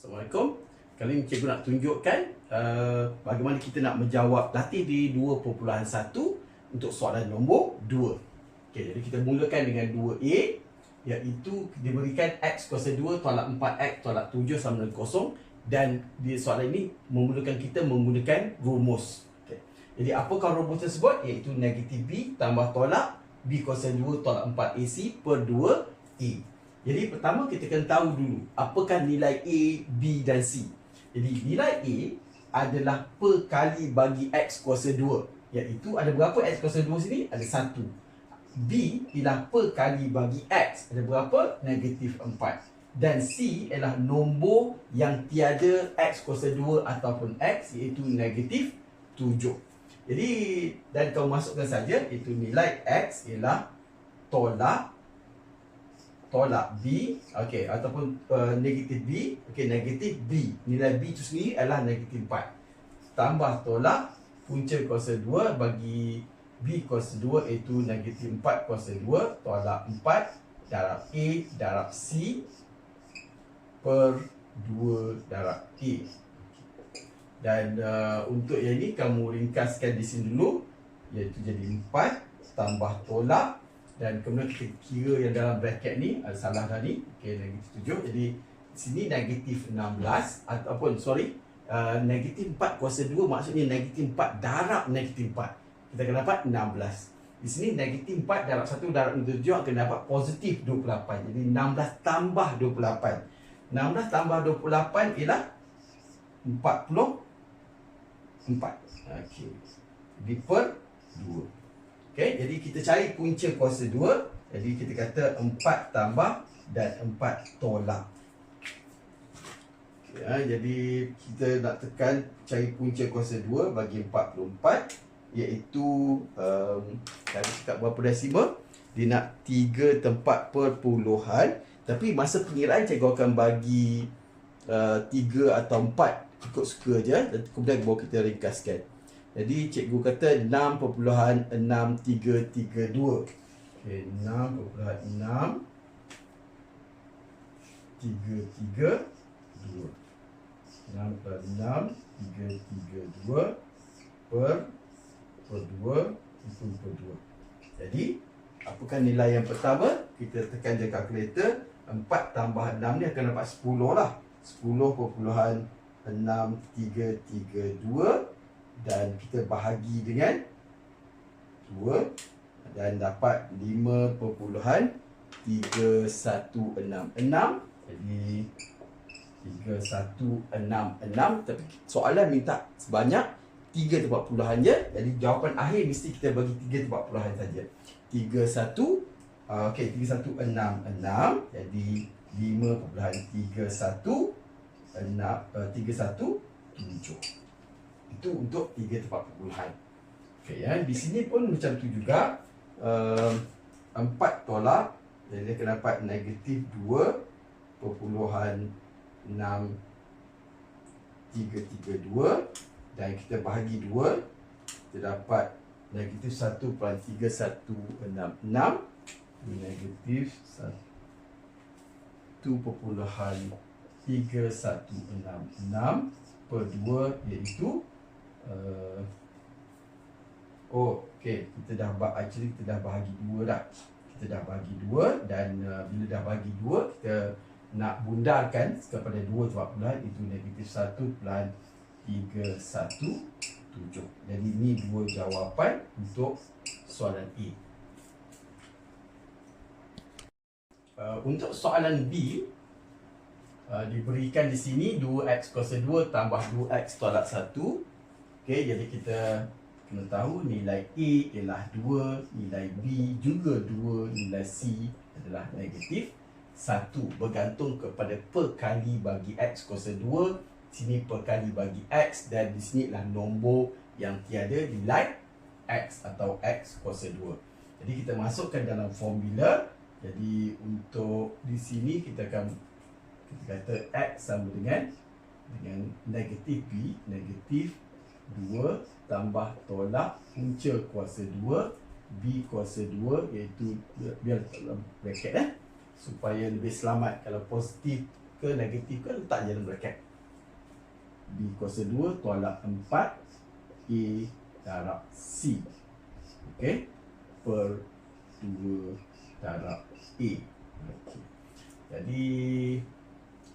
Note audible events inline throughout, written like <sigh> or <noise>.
Assalamualaikum. Kali ini cikgu nak tunjukkan uh, bagaimana kita nak menjawab latih di 2.1 untuk soalan nombor 2. Okey, jadi kita mulakan dengan 2A iaitu diberikan X kuasa 2 tolak 4X tolak 7 sama dengan kosong dan di soalan ini memerlukan kita menggunakan rumus. Okey. Jadi apakah rumus tersebut? Iaitu negatif B tambah tolak B kuasa 2 tolak 4AC per 2A. Jadi pertama kita kena tahu dulu apakah nilai A, B dan C. Jadi nilai A adalah per kali bagi X kuasa 2. Iaitu ada berapa X kuasa 2 sini? Ada 1. B ialah per kali bagi X. Ada berapa? Negatif 4. Dan C ialah nombor yang tiada X kuasa 2 ataupun X iaitu negatif 7. Jadi dan kau masukkan saja itu nilai X ialah tolak tolak B okey ataupun uh, negatif B okey negatif B. Nilai B itu sendiri adalah negatif 4 tambah tolak punca kuasa 2 bagi B kuasa 2 iaitu negatif 4 kuasa 2 tolak 4 darab A darab C per 2 darab A. Dan uh, untuk yang ini kamu ringkaskan di sini dulu iaitu jadi 4 tambah tolak dan kemudian kita kira yang dalam bracket ni ada salah tadi. Okey negatif 7 jadi di sini negatif 16 ataupun sorry uh, negatif 4 kuasa 2 maksudnya negatif 4 darab negatif 4 kita akan dapat 16 di sini negatif 4 darab 1 darab 7 akan dapat positif 28 jadi 16 tambah 28 16 tambah 28 ialah 40 4 okey. Di per 2 Okay, jadi kita cari punca kuasa 2. Jadi kita kata 4 tambah dan 4 tolak. Okay, ha, jadi kita nak tekan cari punca kuasa 2 bagi 44. Iaitu, um, tadi cakap berapa desimal? Dia nak 3 tempat perpuluhan. Tapi masa pengiraan cikgu akan bagi uh, 3 atau 4. Ikut suka je. Kemudian baru kita ringkaskan. Jadi cikgu kata 6.6332. Okey, 6.6 332 6.6 332 per per 2 ikut per 2. Jadi, apakah nilai yang pertama? Kita tekan je kalkulator. 4 tambah 6 ni akan dapat 10 lah. 10.6332 dan kita bahagi dengan 2 dan dapat 5.316 jadi 3166 tapi soalan minta sebanyak 3 tempat puluhan je. Jadi jawapan akhir mesti kita bagi 3 tempat puluhan saja. 31 uh, okey 3166 jadi 5.31 6 uh, 317 itu untuk tiga tempat perpuluhan. Okey ya, di sini pun macam tu juga. Um, empat tolak jadi akan dapat negatif dua perpuluhan enam tiga tiga dua dan kita bahagi dua kita dapat negatif satu per tiga satu enam enam negatif satu perpuluhan tiga satu enam enam per dua iaitu uh, oh okey kita dah actually kita dah bahagi dua dah. Kita dah bahagi dua dan uh, bila dah bahagi dua kita nak bundarkan kepada dua tempat puluhan itu negatif satu pelan tiga satu tujuh. Jadi ini dua jawapan untuk soalan A. Uh, untuk soalan B uh, diberikan di sini 2x kuasa 2 tambah 2x tolak 1 Okey, jadi kita kena tahu nilai A ialah 2, nilai B juga 2, nilai C adalah negatif. 1 bergantung kepada per kali bagi X kuasa 2 sini per kali bagi X dan di sini adalah nombor yang tiada nilai X atau X kuasa 2 jadi kita masukkan dalam formula jadi untuk di sini kita akan kita kata X sama dengan dengan negatif B negatif 2 tambah tolak. Punca kuasa 2 B kuasa 2 iaitu biar dalam bracket eh? Supaya lebih selamat. Kalau positif ke negatif ke letak je dalam bracket. B kuasa 2 tolak 4 A darab C. Okey Per 2 darab A. Okey Jadi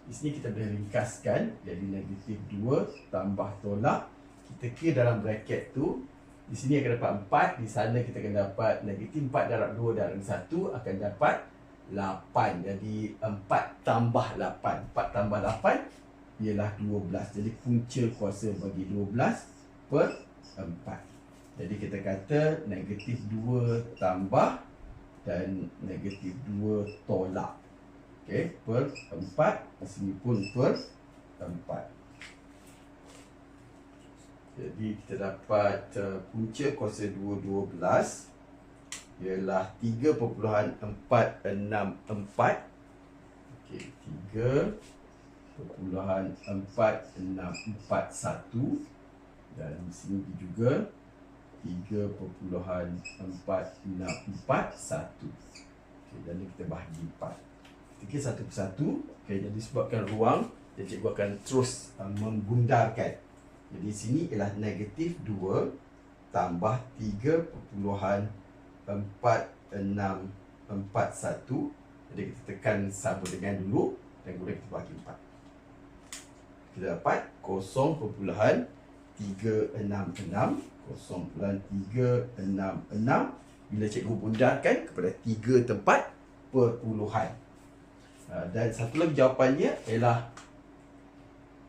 di sini kita boleh ringkaskan. Jadi negatif 2 tambah tolak kita kira dalam bracket tu di sini akan dapat 4 di sana kita akan dapat negatif 4 darab 2 darab 1 akan dapat 8 jadi 4 tambah 8 4 tambah 8 ialah 12 jadi punca kuasa bagi 12 per 4 jadi kita kata negatif 2 tambah dan negatif 2 tolak. Okey, per 4 di sini pun per 4. Jadi kita dapat uh, punca kuasa 2 12 ialah 3.464. Okey, 3.464 dan di sini juga 3.464 Okey, jadi kita bahagi 4 fikir satu persatu. Okay, jadi sebabkan ruang dan cikgu akan terus uh, membundarkan jadi sini ialah negatif 2 tambah 3.4641 jadi kita tekan sama dengan dulu dan kemudian kita bagi 4 kita dapat 0.366 0.366 bila cikgu bundarkan kepada 3 tempat perpuluhan. Ah, dan satu lagi jawapannya ialah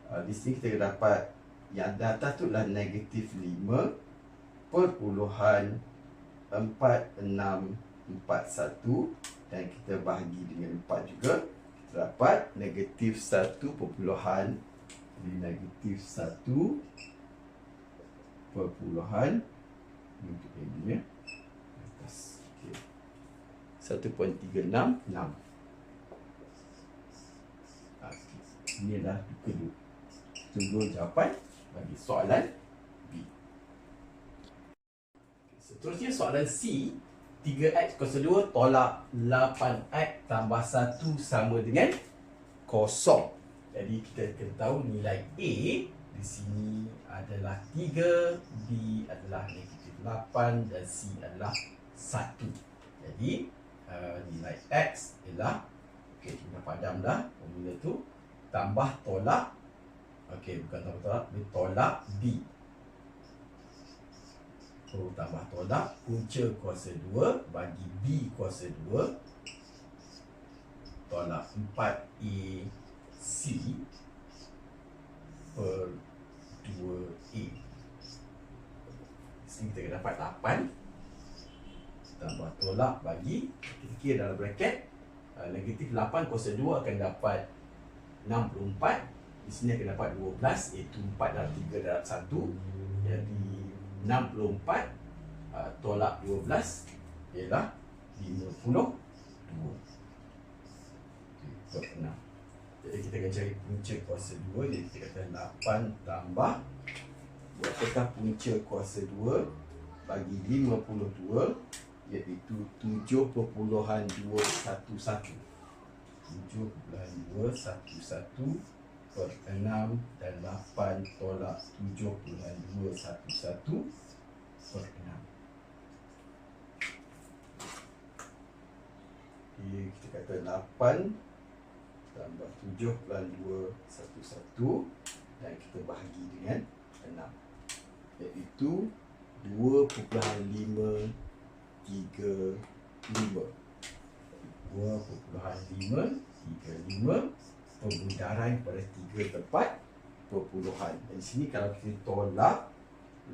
uh, di sini kita dapat yang data tu adalah negatif 5 perpuluhan 4641 dan kita bahagi dengan 4 juga. Kita dapat negatif 1 perpuluhan. Jadi negatif 1 perpuluhan untuk ini ya atas. Okay. 1.366 ini adalah kedua kedua jawapan bagi soalan B. Seterusnya soalan C 3x kuasa 2 tolak 8x tambah 1 sama dengan kosong. Jadi kita kena tahu nilai A di sini adalah 3 B adalah negatif 8 dan C adalah 1 jadi uh, nilai X ialah ok kita padam dah formula tu tambah tolak okey bukan tambah tolak ni tolak b. So tambah tolak. Punca kuasa 2 bagi b kuasa 2 tolak 4a c per 2a sini kita dapat 8 tambah tolak bagi kita kira dalam bracket uh, negatif 8 kuasa 2 akan dapat 64 di sini akan dapat 12 iaitu 4 dalam 3 dalam 1 jadi 64 uh, tolak 12 ialah 52 okay, 6 jadi kita akan cari punca kuasa 2 jadi kita kata 8 tambah buat punca kuasa 2 bagi 52 iaitu 7.211 7.211 per 6 dan 8 tolak 7.211 per 6 Okay, kita kata 8 tambah 7.211 dan kita bahagi dengan 6 iaitu 2.535 2.535 pembundaran pada tiga tempat perpuluhan. Dan sini kalau kita tolak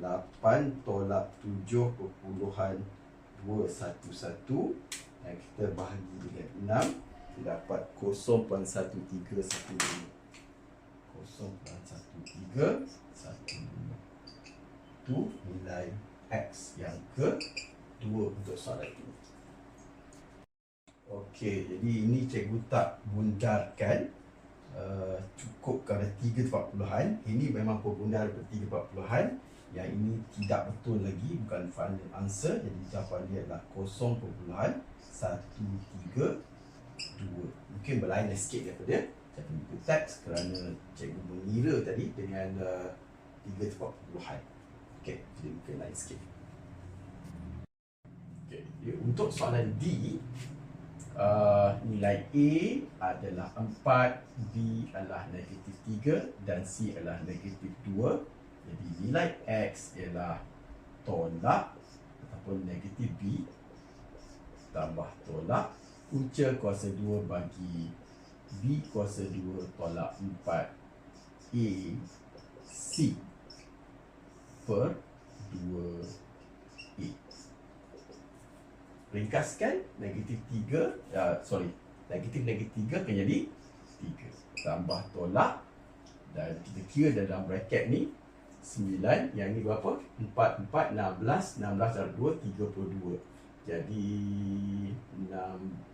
8 tolak 7.211 dan kita bahagi dengan 6 kita dapat 0.1315 0.1315 itu nilai X yang ke 2 untuk soalan ini. Okey, jadi ini cikgu tak bundarkan uh, cukup tempat puluhan. Ini memang perbundar tiga tempat puluhan. Yang ini tidak betul lagi, bukan final answer. Jadi jawapan dia adalah kosong perpuluhan satu tiga dua. Mungkin berlainan sikit daripada akan buka teks kerana cikgu mengira tadi dengan uh, tiga tempat perpuluhan. Okey, jadi mungkin lain sikit. Jadi untuk soalan D, uh, nilai A adalah 4, B adalah negatif 3 dan C adalah negatif 2. Jadi nilai X ialah tolak ataupun negatif B tambah tolak punca kuasa 2 bagi B kuasa 2 tolak 4 A C per 2 A ringkaskan negatif 3 uh, sorry negatif negatif 3 akan jadi 3 tambah tolak dan kita kira dalam bracket ni 9 yang ni berapa? 4 4 16 16 darab 2 32 jadi 6 9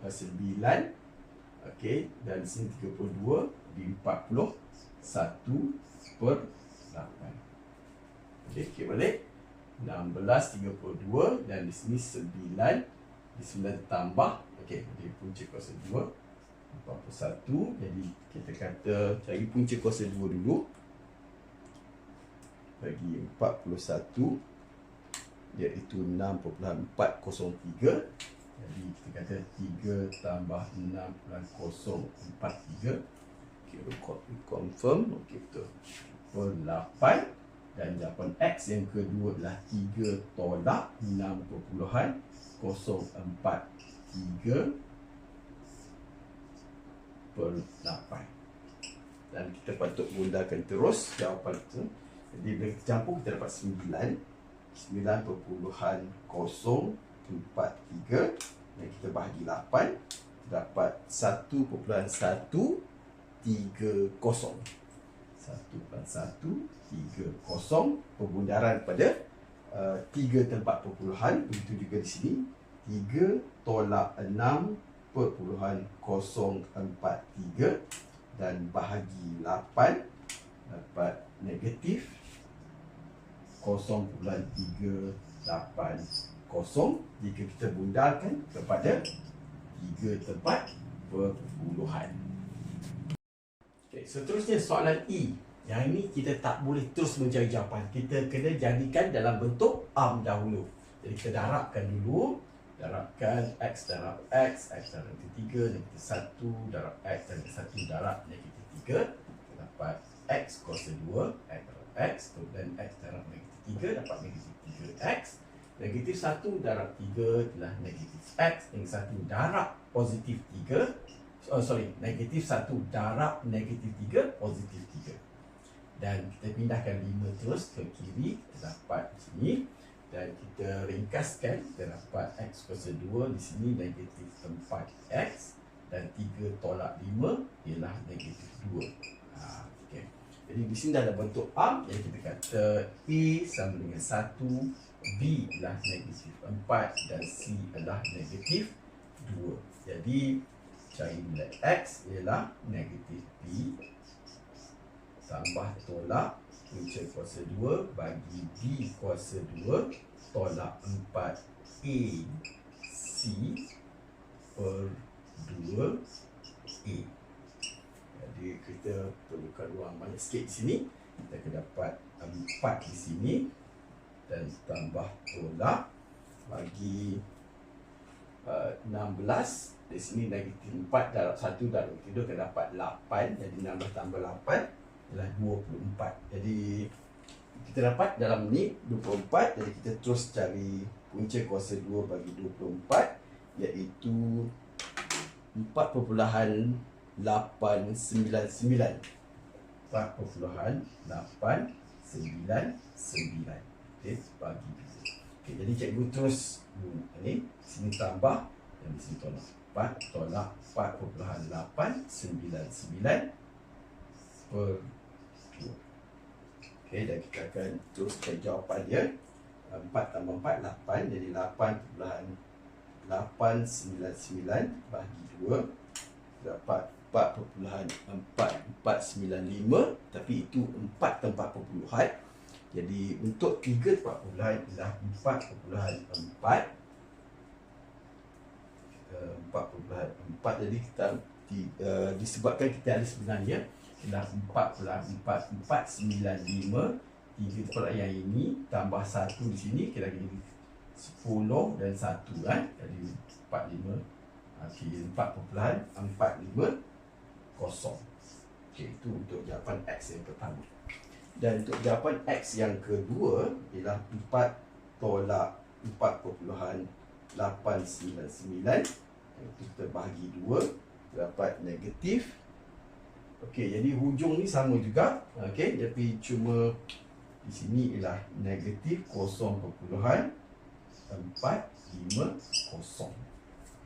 okey dan sini 32 di 40 1 per 8 okey okey balik. 16 32 dan di sini 9 di 9 tambah. Okey jadi punca kuasa 2 41 jadi kita kata cari punca kuasa 2 dulu. Bagi 41 iaitu 6.403 jadi kita kata 3 tambah 6.043 okey record confirm. Okey betul. Per 8 dan jawapan X yang kedua adalah 3 tolak 6.0 043 per 8 dan kita patut gunakan terus jawapan itu. Jadi bila kita campur kita dapat 9 9.043 dan kita bahagi 8 dapat 1.130 1.130 pembundaran pada Uh, tiga tempat perpuluhan begitu juga di sini. Tiga tolak enam perpuluhan kosong empat tiga. Dan bahagi lapan dapat negatif kosong puluhan tiga lapan kosong. Jika kita bundarkan kepada tiga tempat perpuluhan. Okay, seterusnya soalan E yang ini kita tak boleh terus mencari jawapan. Kita kena jadikan dalam bentuk arm dahulu. Jadi kita darabkan dulu. Darabkan X darab X. X darab 3. Negatif 1 darab X. Negatif 1 darab negatif 3. Kita dapat X kuasa 2. X darab X. Kemudian X darab negatif 3. Dapat negatif 3X. Negatif 1 darab 3 adalah negatif X. Negatif 1 darab positif 3. Oh, sorry. Negatif 1 darab negatif 3. Positif 3 dan kita pindahkan 5 terus ke kiri kita dapat sini. Dan kita ringkaskan kita dapat x kuasa 2 di sini negatif 4x dan 3 tolak 5 ialah negatif 2 ha, okay. jadi di sini dah ada bentuk arm jadi kita kata A sama dengan 1 B adalah negatif 4 dan C adalah negatif 2 jadi cari nilai X ialah negatif B tambah tolak punca kuasa 2 bagi B kuasa 2 tolak 4 A C per 2 A. Jadi kita perlukan ruang banyak sikit di sini. Kita akan dapat 4 di sini dan tambah tolak bagi uh, 16 di sini negatif 4 darab 1 darab 2 akan dapat 8 jadi 16 tambah 8 ialah 24. Jadi kita dapat dalam ni 24 jadi kita terus cari punca kuasa 2 bagi 24 iaitu 4.899 4.899 okay, bagi okay, jadi cikgu terus ni sini tambah dan sini tolak. 4 tolak 4.899 per Okey, dan kita akan teruskan jawapan dia. 4 tambah 4, 8. Jadi 8.899 bagi 2. Dapat 4.4495. Tapi itu 4 tempat perpuluhan. Jadi untuk 3 tempat perpuluhan adalah 4.4. 4.4 jadi kita ti- uh, disebabkan kita ada sebenarnya ialah 4 plus 4 495 tiga tempat yang ini tambah satu di sini jadi 10 dan 1 kan. Jadi 45 okey 4.45 kosong. Okey itu untuk jawapan x yang pertama. Dan untuk jawapan x yang kedua ialah 4 tolak 4.899 itu kita bahagi 2 dapat negatif Okey, jadi hujung ni sama juga. Okey, tapi cuma di sini ialah negatif 0.450.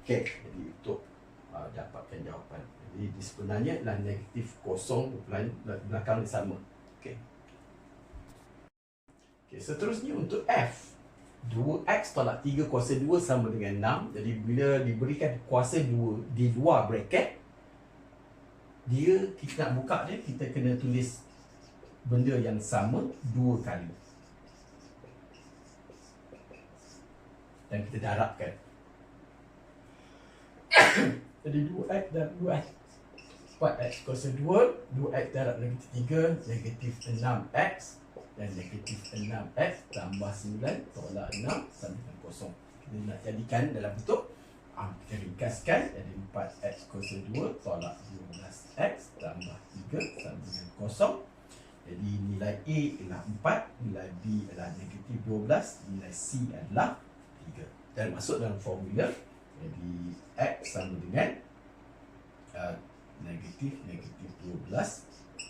Okey, jadi untuk uh, dapatkan jawapan. Jadi di sebenarnya ialah negatif 0 belakang ni sama. Okey. Okey, seterusnya untuk F. 2x tolak 3 kuasa 2 sama dengan 6. Jadi bila diberikan kuasa 2 di luar bracket, dia kita nak buka dia kita kena tulis benda yang sama dua kali. Dan kita darabkan <coughs> jadi 2x dan 2x 4x kuasa 2 2x darab negatif 3 negatif 6x dan negatif 6x tambah 9 tolak 6 sama dengan kosong. Kita nak jadikan dalam bentuk Ah, kita ringkaskan jadi 4x kuasa 2 tolak 12x tambah 3 sama dengan kosong. Jadi nilai A ialah 4, nilai B adalah negatif 12, nilai C adalah 3. Dan masuk dalam formula. Jadi X sama dengan uh, negatif negatif 12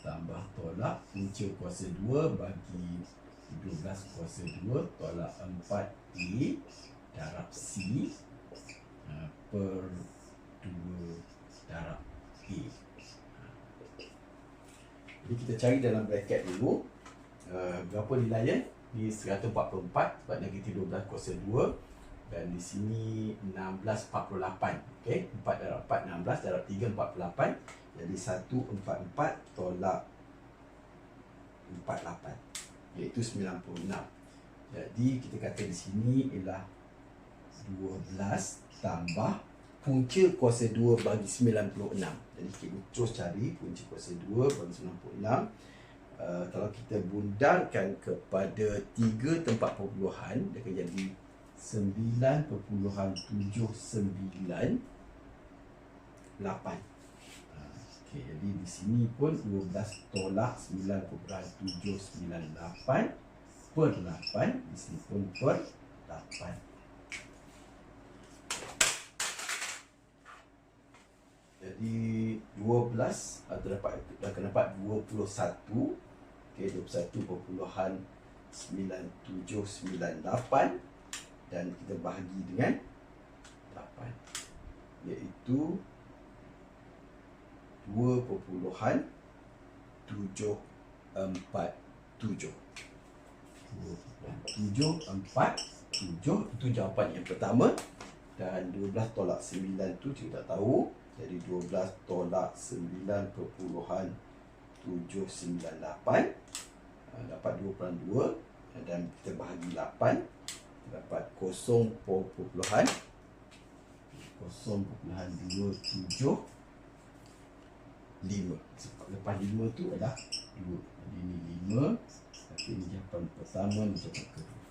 tambah tolak punca kuasa 2 bagi 12 kuasa 2 tolak 4A darab C uh, per 2 darab A. Jadi kita cari dalam bracket dulu uh, berapa nilainya? Ni 144 sebab negatif 12 kuasa 2 dan di sini 1648. Okey, 4 darab 4 16 darab 3 48. Jadi 144 tolak 48 iaitu 96. Jadi kita kata di sini ialah 12 tambah punca kuasa 2 bagi 96. Jadi kita terus cari punca kuasa 2 bagi 96. Uh, kalau kita bundarkan kepada 3 tempat perpuluhan, dia akan jadi 9.79 8. Uh, okay, jadi di sini pun 12 tolak 9.798 per 8. Di sini pun per 8. Jadi 12 atau dapat akan dapat 21 okey 21.9798 dan kita bahagi dengan 8 iaitu 2.747 747 itu jawapan yang pertama dan 12 tolak 9 tu kita tak tahu jadi 12 tolak 9.798 uh, dapat 2.2 dan kita bahagi 8 dapat 0.0.27 5 lepas 5 tu adalah 2 jadi ni 5 tapi ni jawapan pertama ni jawapan kedua